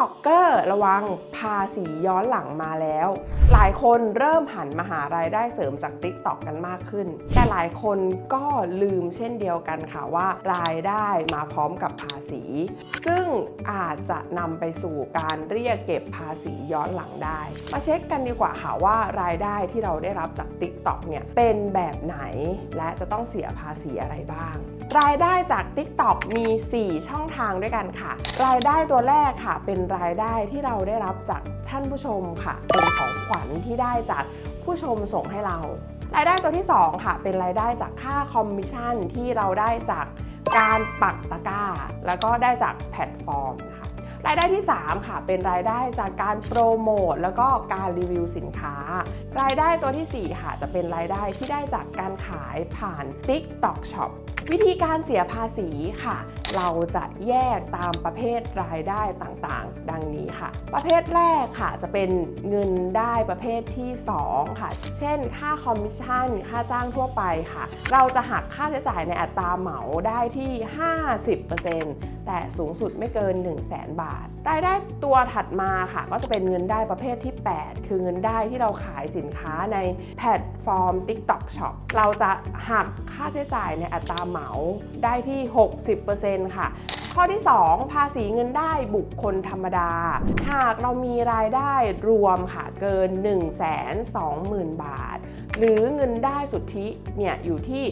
ท็อกเกอร์ระวังภาษีย้อนหลังมาแล้ว หลายคนเริ่มหันมาหารายได้เสริมจาก TikTok กันมากขึ้น แต่หลายคนก็ลืมเช่นเดียวกันค่ะว่ารายได้มาพร้อมกับภาษี ซึ่งอาจจะนำไปสู่การเรียกเก็บภาษีย้อนหลังได้ มาเช็คกันดีกว่าค่ะว่ารายได้ที่เราได้รับจาก TikTok เนี่ยเป็นแบบไหนและจะต้องเสียภาษีอะไรบ้าง รายได้จาก TikTok มี 4 ช่องทางด้วยกันค่ะ รายได้ตัวแรกค่ะ เป็นรายได้ที่เราได้รับจาก ท่านผู้ชมค่ะ เป็นของขวัญที่ได้จากผู้ชมส่งให้เรา รายได้ตัวที่ 2 ค่ะ เป็นรายได้จากค่าคอมมิชชั่นที่เราได้จากการปักตะกร้า แล้วก็ได้จากแพลตฟอร์มนะคะรายได้ที่ 3 ค่ะ เป็นรายได้จากการโปรโมทแล้วก็การรีวิวสินค้า รายได้ตัวทีสี่4 ค่ะ จะเป็นรายได้ที่ได้จากการขายผ่าน TikTok Shop วิธีการเสียภาษีค่ะ เราจะแยกตามประเภทรายได้ต่างๆ ดังนี้ค่ะ ประเภทแรกค่ะจะเป็นเงินได้ประเภทที่ 2 ค่ะ เช่น ค่าคอมมิชชั่น ค่าจ้างทั่วไปค่ะ เราจะหักค่าใช้จ่ายในอัตราเหมาได้ที่ 50%แต่สูงสุดไม่เกิน 1 0 0 0 0แบาท รายได้ตัวถัดมาค่ะ ก็จะเป็นเงินได้ประเภทที่ 8 คือเงินได้ที่เราขายสินค้าในแพลตฟอร์ม TikTok Shop เราจะหักค่าใช้จ่ายในอัตราเหมาได้ที่ 60%ค่ะ ข้อที่ 2 ภาษีเงินได้บุคคลธรรมดา หากเรามีรายได้รวมค่ะเกิน 1 2 0 0 0 0 บาท หรือเงินได้สุทธิเนี่ยอยู่ที่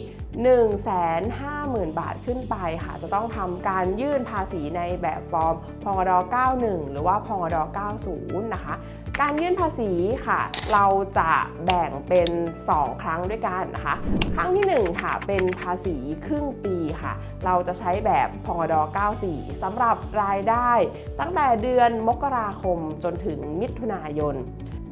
150,000 บาทขึ้นไปค่ะ จะต้องทำการยื่นภาษีในแบบฟอร์มพงด91 หรือว่าพงด90 นะคะ การยื่นภาษีค่ะ เราจะแบ่งเป็น 2 ครั้งด้วยกันนะคะ ครั้งที่ 1 ค่ะ เป็นภาษีครึ่งปีค่ะ เราจะใช้แบบพงด94สำหรับรายได้ตั้งแต่เดือนมกราคมจนถึงมิถุนายน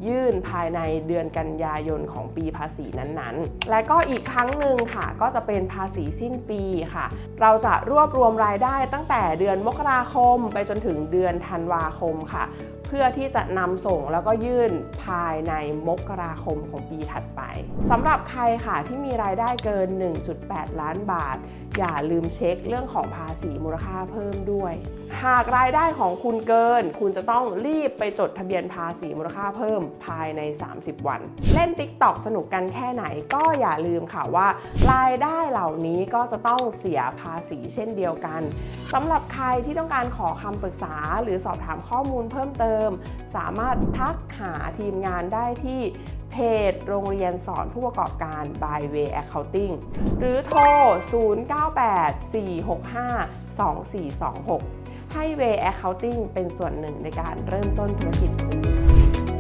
ยื่นภายในเดือนกันยายนของปีภาษีนั้นๆ และก็อีกครั้งหนึ่งค่ะ ก็จะเป็นภาษีสิ้นปีค่ะ เราจะรวบรวมรายได้ตั้งแต่เดือนมกราคมไปจนถึงเดือนธันวาคมค่ะ เพื่อที่จะนำส่งแล้วก็ยื่นภายในมกราคมของปีถัดไปสำหรับใครค่ะที่มีรายได้เกิน 1.8 ล้านบาท อย่าลืมเช็คเรื่องของภาษีมูลค่าเพิ่มด้วย หากรายได้ของคุณเกิน คุณจะต้องรีบไปจดทะเบียนภาษีมูลค่าเพิ่มภายใน 30 วัน เล่น TikTok สนุกกันแค่ไหนก็อย่าลืมค่ะว่า รายได้เหล่านี้ก็จะต้องเสียภาษีเช่นเดียวกันสำหรับใครที่ต้องการขอคำปรึกษาหรือสอบถามข้อมูลเพิ่มเติมม สามารถทักหาทีมงานได้ที่เพจโรงเรียนสอนผู้ประกอบการ by way accounting หรือโทร 0984652426 ให้ Way Accounting เป็นส่วนหนึ่งในการเริ่มต้นธุรกิจคุณ